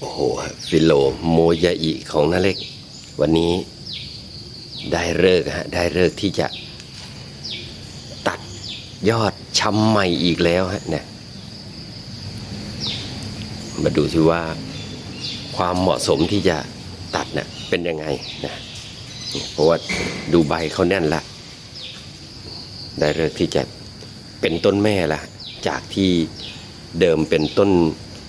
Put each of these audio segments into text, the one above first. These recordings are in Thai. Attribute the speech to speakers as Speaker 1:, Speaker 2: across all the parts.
Speaker 1: โอ้โหฟิโลโมยาอิของนาเล็ก วันนี้ได้เลิกฮะได้เลิกที่จะตัดยอดช้ำใหม่อีกแล้วฮะเนี่ยมาดูสิว่าความเหมาะสมที่จะตัดเนะ่ะเป็นยังไงนะเพราะว่าดูใบเขาแน่นละ ได้เลิกที่จะเป็นต้นแม่ละ จากที่เดิมเป็นต้น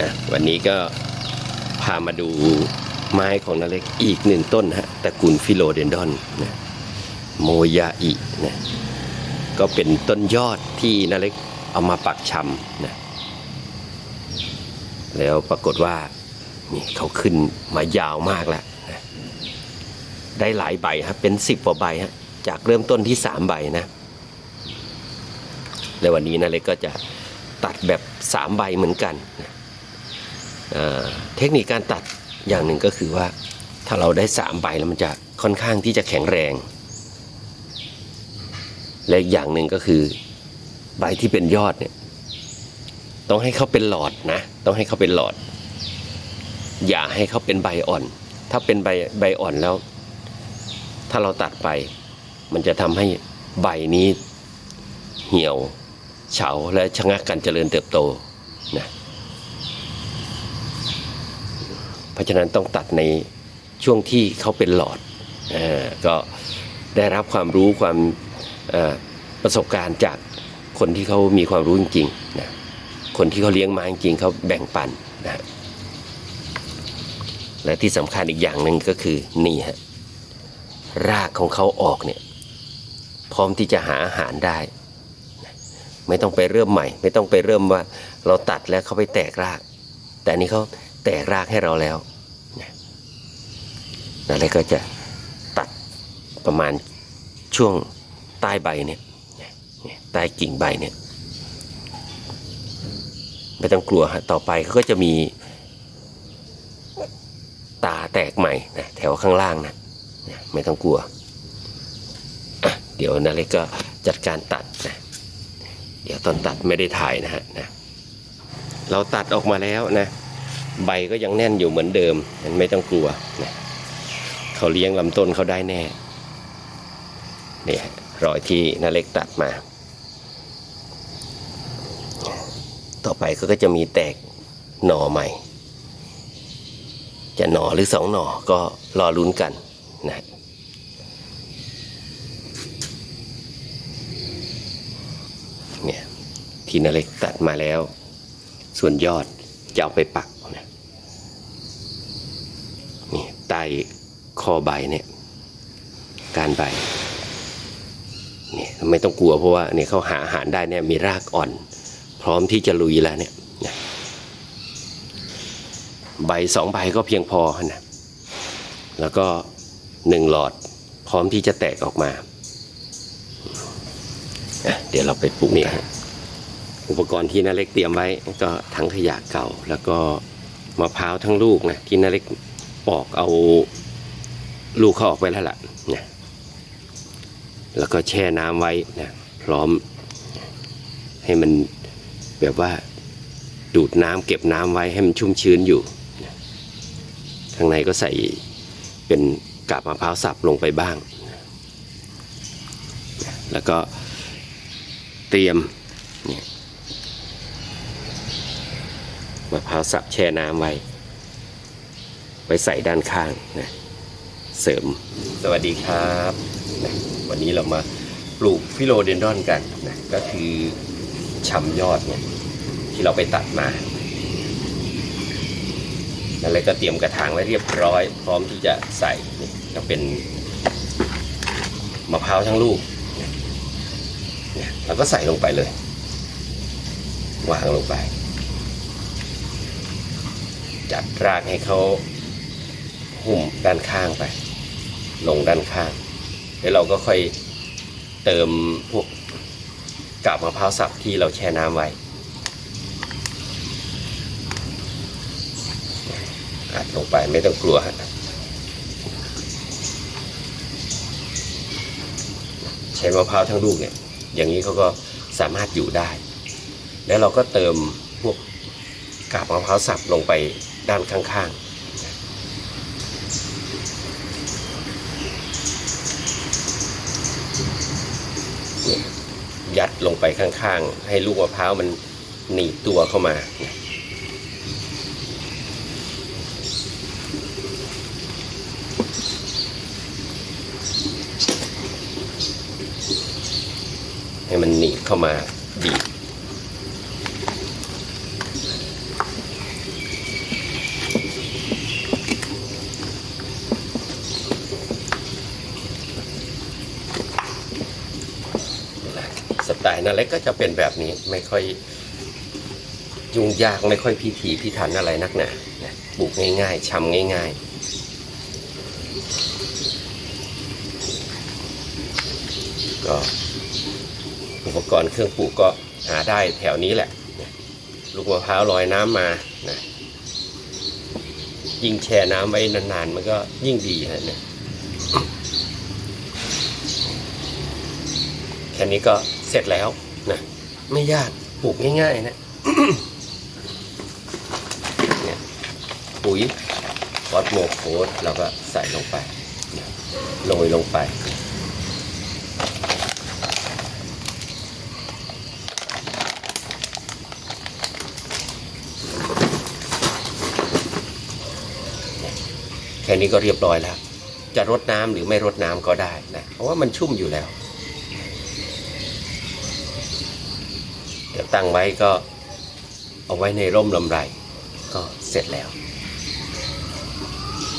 Speaker 1: อะวันนี้ก็พามาดูไม้ของนาเล็กอีกหนึ่งต้นฮะตระกูลฟิโลเดนดอนนะโมยาอินะก็เป็นต้นยอดที่นาเล็กเอามาปักชำนะแล้วปรากฏว่านี่เขาขึ้นมายาวมากแล้วนะได้หลายใบครับเป็นสิบกว่าใบฮะจากเริ่มต้นที่สามใบนะแล้ววันนี้นาเล็กก็จะตัดแบบสามใบเหมือนกันนะ เทคนิคการตัดอย่างหนึ่งก็คือว่าถ้าเราได้สามใบแล้วมันจะค่อนข้างที่จะแข็งแรง และอีกอย่างหนึ่งก็คือใบที่เป็นยอดเนี่ยต้องให้เขาเป็นหลอดนะ ต้องให้เขาเป็นหลอด อย่าให้เขาเป็นใบอ่อน ถ้าเป็นใบใบอ่อนแล้ว ถ้าเราตัดไป มันจะทำให้ใบนี้เหี่ยวเฉาและชะงักการเจริญเติบโตนะ เพราะฉะนั้นต้องตัดในช่วงที่เขาเป็นหลอดออก็ได้รับความรู้ความประสบการณ์จากคนที่เขามีความรู้จริงๆนะคนที่เขาเลี้ยงมาจริงๆเขาแบ่งปันนะฮะและที่สำคัญอีกอย่างหนึ่งก็คือนี่ฮะรากของเขาออกเนี่ยพร้อมที่จะหาอาหารได้ ไม่ต้องไปเริ่มใหม่ ไม่ต้องไปเริ่มว่าเราตัดแล้วเขาไปแตกราก แต่นนี้เขา แตกรากให้เราแล้วนะแหละก็จะตัดประมาณช่วงใต้ใบเนี่ยเนี่ยเนี่ยใต้กิ่งใบเนี่ยไม่ต้องกลัวฮะต่อไปเขาก็จะมีตาแตกใหม่นะแถวข้างล่างนะนะไม่ต้องกลัวอะเดี๋ยวนาเล็กก็จัดการตัดนะเดี๋ยวตอนตัดไม่ได้ถ่ายนะฮะนะเราตัดออกมาแล้วนะ ใบก็ยังแน่นอยู่เหมือนเดิมมันไม่ต้องกลัวนะเขาเลี้ยงลำต้นเขาได้แน่เนี่ยรอยที่นาเล็กตัดมา ต่อไปก็จะมีแตกหน่อใหม่ จะหน่อหรือสองหน่อก็รอลุ้นกันนะเนี่ยที่นาเล็กตัดมาแล้ว ส่วนยอดจะเอาไปปักนะนี่ใต้ คอใบเนี่ยการใบเนี่ยไม่ต้องกลัวเพราะว่าเนี่ยเขาหาอาหารได้เนี่ยมีรากอ่อน พร้อมที่จะลุยแล้วเนี่ยนะใบสองใบก็เพียงพอนะแล้วก็หนึ่งหลอดพร้อมที่จะแตกออกมาอะเดี๋ยวเราไปปลูกนี่ฮะอุปกรณ์ที่นาเล็กเตรียมไว้ ก็ทั้งขยะเก่า แล้วก็มะพร้าวทั้งลูกนะที่นาเล็ก ปอกเอาลูกเขาออกไปแล้วล่ะนะแล้วก็แช่น้ำไว้นะพร้อมให้มันแบบว่าดูดน้ำเก็บน้ำไว้ให้มันชุ่มชื้นอยู่นะข้างในก็ใส่เป็นกาบมะพร้าวสับลงไปบ้างนะแล้วก็เตรียมมะพร้าวสับแช่น้ำไว้ ไว้ใส่ด้านข้างนะเสริม สวัสดีครับนะวันนี้เรามาปลูกฟิโลเดนดอนกันนะก็คือชำยอดเนี่ยที่เราไปตัดมานั่นเลยก็เตรียมกระถางไว้เรียบร้อย พร้อมที่จะใส่นี่ก็เป็นมะพร้าวทั้งลูกเนี่ยเราก็ใส่ลงไปเลย วางลงไป จัดรากให้เขา หุ้มด้านข้างไป ลงด้านข้างแล้วเราก็ค่อยเติมพวกกาบมะพร้าวสับที่เราแช่น้ำไว้อัดลงไปไม่ต้องกลัวฮะใช้มะพร้าวทั้งลูกเนี่ย อย่างนี้เขาก็สามารถอยู่ได้ แล้วเราก็เติมพวกกาบมะพร้าวสับลงไปด้านข้างๆ ลงไปข้างๆ ให้ลูกมะพร้าวมันหนีบตัวเข้ามา ให้มันหนีบเข้ามาบีบสไตล์นาเล็กก็จะเป็นแบบนี้ไม่ค่อยยุ่งยากไม่ค่อยพิถีพิถันอะไรนักหนาปลูกง่ายๆชำง่าย ๆก็อุปกรณ์เครื่องปลูกก็หาได้แถวนี้แหละนะลูกมะพร้าวลอยน้ำมานะยิ่งแช่น้ำไว้นานๆ มันก็ยิ่งดีฮะเนี่ย แค่นี้ก็เสร็จแล้วนะไม่ยากปลูกง่ายๆนะเนี่ยปุ๋ยฟอสโมโคสเราก็ใส่ลงไปโรยลงไปแค่นี้ก็เรียบร้อยแล้ว จะรดน้ำหรือไม่รดน้ำก็ได้นะ เพราะว่ามันชุ่มอยู่แล้ว เดี๋ยว ตั้งไว้ก็เอาไว้ในร่มลำไร ก็เสร็จแล้ว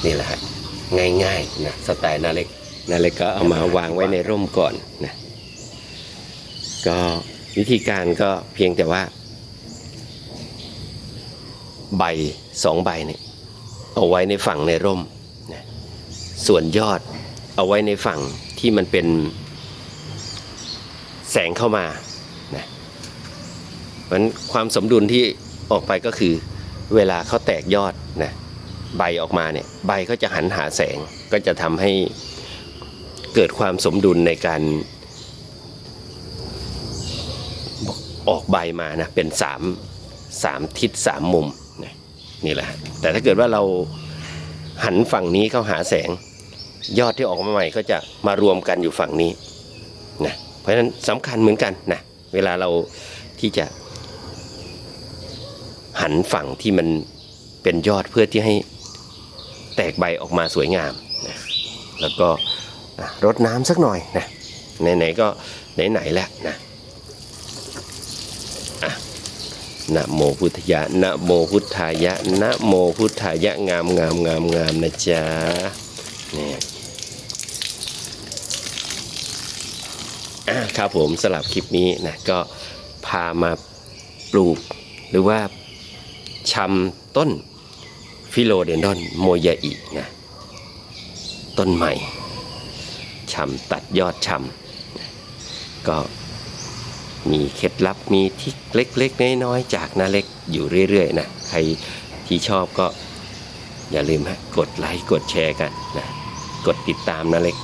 Speaker 1: นี่แหละฮะง่ายๆนะสไตล์นาเล็กนาเล็กก็เอามาวางไว้ในร่มก่อนนะก็วิธีการก็เพียงแต่ว่า ใบสองใบเนี่ยเอาไว้ในฝั่งในร่มนะส่วนยอดเอาไว้ในฝั่งที่มันเป็นแสงเข้ามา มันความสมดุลที่ออกไปก็คือ เวลาเขาแตกยอดนะใบออกมาเนี่ยใบก็จะหันหาแสงก็จะทำให้เกิดความสมดุลในการออกใบมานะเป็นสามสามทิศสามมุมนะนี่แหละฮะแต่ถ้าเกิดว่าเราหันฝั่งนี้เข้าหาแสง ยอดที่ออกมาใหม่ก็จะมารวมกันอยู่ฝั่งนี้นะเพราะฉะนั้นสำคัญเหมือนกันนะเวลาเราที่จะ หันฝั่งที่มันเป็นยอดเพื่อที่ให้แตกใบออกมาสวยงามนะแล้วก็รดน้ำสักหน่อยนะไหนๆก็ไหนๆแล้วนะนะโมพุทธายะนะโมพุทธายะนะโมพุทธายะงามงามงามงามนะจ๊ะเนี่ยครับผมสลับคลิปนี้นะก็พามาปลูกหรือว่า ชำต้นฟิโลเดนดอนโมยาอินะต้นใหม่ชำตัดยอดชำก็มีเคล็ดลับมีทิกเล็กๆน้อยๆจากนาเล็กอยู่เรื่อยๆนะใครที่ชอบก็อย่าลืมฮะกดไลค์กดแชร์กันนะกดติดตามนาเล็ก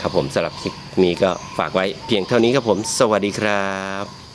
Speaker 1: ครับผมสำหรับคลิปนี้ก็ฝากไว้เพียงเท่านี้ครับผม สวัสดีครับ